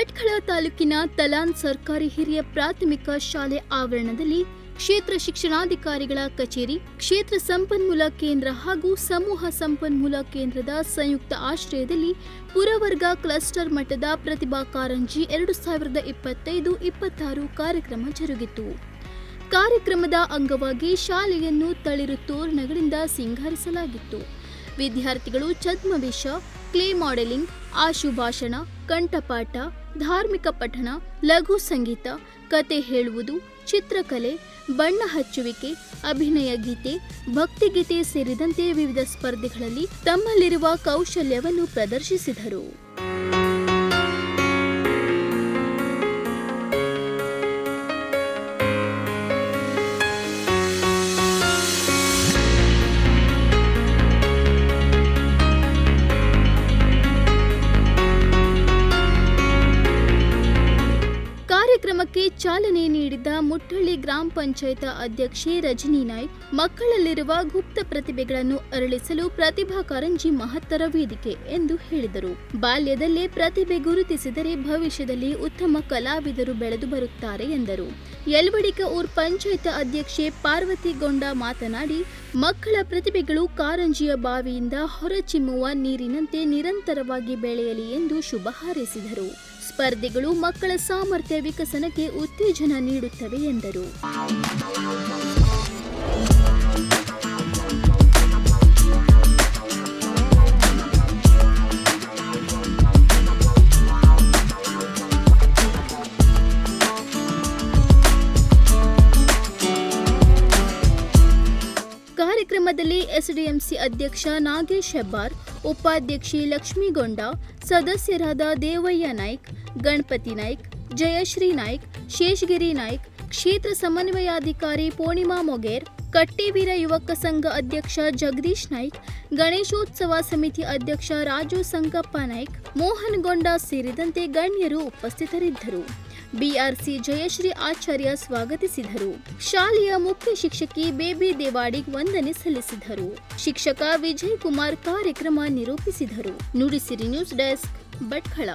ಭಟ್ಕಳ ತಾಲೂಕಿನ ತಲಾನ್ ಸರ್ಕಾರಿ ಹಿರಿಯ ಪ್ರಾಥಮಿಕ ಶಾಲೆ ಆವರಣದಲ್ಲಿ ಕ್ಷೇತ್ರ ಶಿಕ್ಷಣಾಧಿಕಾರಿಗಳ ಕಚೇರಿ, ಕ್ಷೇತ್ರ ಸಂಪನ್ಮೂಲ ಕೇಂದ್ರ ಹಾಗೂ ಸಮೂಹ ಸಂಪನ್ಮೂಲ ಕೇಂದ್ರದ ಸಂಯುಕ್ತ ಆಶ್ರಯದಲ್ಲಿ ಪುರವರ್ಗ ಕ್ಲಸ್ಟರ್ ಮಟ್ಟದ ಪ್ರತಿಭಾ ಕಾರಂಜಿ ಎರಡು ಸಾವಿರದ ಇಪ್ಪತ್ತೈದು ಇಪ್ಪತ್ತಾರು ಕಾರ್ಯಕ್ರಮ ಜರುಗಿತು. ಕಾರ್ಯಕ್ರಮದ ಅಂಗವಾಗಿ ಶಾಲೆಯನ್ನು ತಳಿರು ತೋರಣಗಳಿಂದ ಸಿಂಗರಿಸಲಾಗಿತ್ತು. ವಿದ್ಯಾರ್ಥಿಗಳು ಛದ್ಮವೇಷ, ಕ್ಲೇ ಮಾಡೆಲಿಂಗ್, ಆಶುಭಾಷಣ, ಕಂಠಪಾಠ ಧಾರ್ಮಿಕ ಪಠಣ, ಲಘು ಸಂಗೀತ, ಕತೆ ಹೇಳುವುದು, ಚಿತ್ರಕಲೆ, ಬಣ್ಣ ಹಚ್ಚುವಿಕೆ, ಅಭಿನಯ ಗೀತೆ ಭಕ್ತಿಗೀತೆ ಸೇರಿದಂತೆ ವಿವಿಧ ಸ್ಪರ್ಧೆಗಳಲ್ಲಿ ತಮ್ಮಲ್ಲಿರುವ ಕೌಶಲ್ಯವನ್ನು ಪ್ರದರ್ಶಿಸಿದರು. ಕಾರ್ಯಕ್ರಮಕ್ಕೆ ಚಾಲನೆ ನೀಡಿದ ಮುಟ್ಟಳ್ಳಿ ಗ್ರಾಮ ಪಂಚಾಯತ್ ಅಧ್ಯಕ್ಷೆ ರಜನಿ ನಾಯ್ಕ್, ಮಕ್ಕಳಲ್ಲಿರುವ ಗುಪ್ತ ಪ್ರತಿಭೆಗಳನ್ನು ಅರಳಿಸಲು ಪ್ರತಿಭಾ ಕಾರಂಜಿ ಮಹತ್ತರ ವೇದಿಕೆ ಎಂದು ಹೇಳಿದರು. ಬಾಲ್ಯದಲ್ಲೇ ಪ್ರತಿಭೆ ಗುರುತಿಸಿದರೆ ಭವಿಷ್ಯದಲ್ಲಿ ಉತ್ತಮ ಕಲಾವಿದರು ಬೆಳೆದು ಬರುತ್ತಾರೆ ಎಂದರು. ಯಲ್ವಡಿಕ ಊರ್ ಪಂಚಾಯತ್ ಅಧ್ಯಕ್ಷೆ ಪಾರ್ವತಿ ಗೊಂಡ ಮಾತನಾಡಿ, ಮಕ್ಕಳ ಪ್ರತಿಭೆಗಳು ಕಾರಂಜಿಯ ಬಾವಿಯಿಂದ ಹೊರಚಿಮ್ಮುವ ನೀರಿನಂತೆ ನಿರಂತರವಾಗಿ ಬೆಳೆಯಲಿ ಎಂದು ಶುಭ ಹಾರೈಸಿದರು. ಸ್ಪರ್ಧೆಗಳು ಮಕ್ಕಳ ಸಾಮರ್ಥ್ಯ ವಿಕಸನಕ್ಕೆ ಉತ್ತೇಜನ ನೀಡುತ್ತವೆ ಎಂದರು. ಕಾರ್ಯಕ್ರಮದಲ್ಲಿ ಎಸ್ಡಿಎಂಸಿ ಅಧ್ಯಕ್ಷ ನಾಗೇಶ್ ಹೆಬ್ಬಾರ್, ಉಪಾಧ್ಯಕ್ಷಿ ಲಕ್ಷ್ಮೀಗೊಂಡ, ಸದಸ್ಯರಾದ ದೇವಯ್ಯ ನಾಯ್ಕ್, ಗಣಪತಿ ನಾಯ್ಕ್, ಜಯಶ್ರೀ ನಾಯ್ಕ್, ಶೇಷಗಿರಿ ನಾಯ್ಕ್, ಕ್ಷೇತ್ರ ಸಮನ್ವಯಾಧಿಕಾರಿ ಪೂರ್ಣಿಮಾ ಮೊಗೇರ್, ಕಟ್ಟಿವೀರ ಯುವಕ ಸಂಘ ಅಧ್ಯಕ್ಷ ಜಗದೀಶ್ ನಾಯ್ಕ್, ಗಣೇಶೋತ್ಸವ ಸಮಿತಿ ಅಧ್ಯಕ್ಷ ರಾಜು ಸಂಕಪ್ಪ ನಾಯ್ಕ್ ಮೋಹನ್ ಗೊಂಡ ಸೇರಿದಂತೆ ಗಣ್ಯರು ಉಪಸ್ಥಿತರಿದ್ದರು. ಬಿಆರ್ಸಿ ಜಯಶ್ರೀ ಆಚಾರ್ಯ ಸ್ವಾಗತಿಸಿದರು. ಶಾಲೆಯ ಮುಖ್ಯ ಶಿಕ್ಷಕಿ ಬೇಬಿ ದೇವಾಡಿ ವಂದನೆ ಸಲ್ಲಿಸಿದರು. ಶಿಕ್ಷಕ ವಿಜಯ್ ಕುಮಾರ್ ಕಾರ್ಯಕ್ರಮ ನಿರೂಪಿಸಿದರು. Nudisiri news desk, Bhatkal.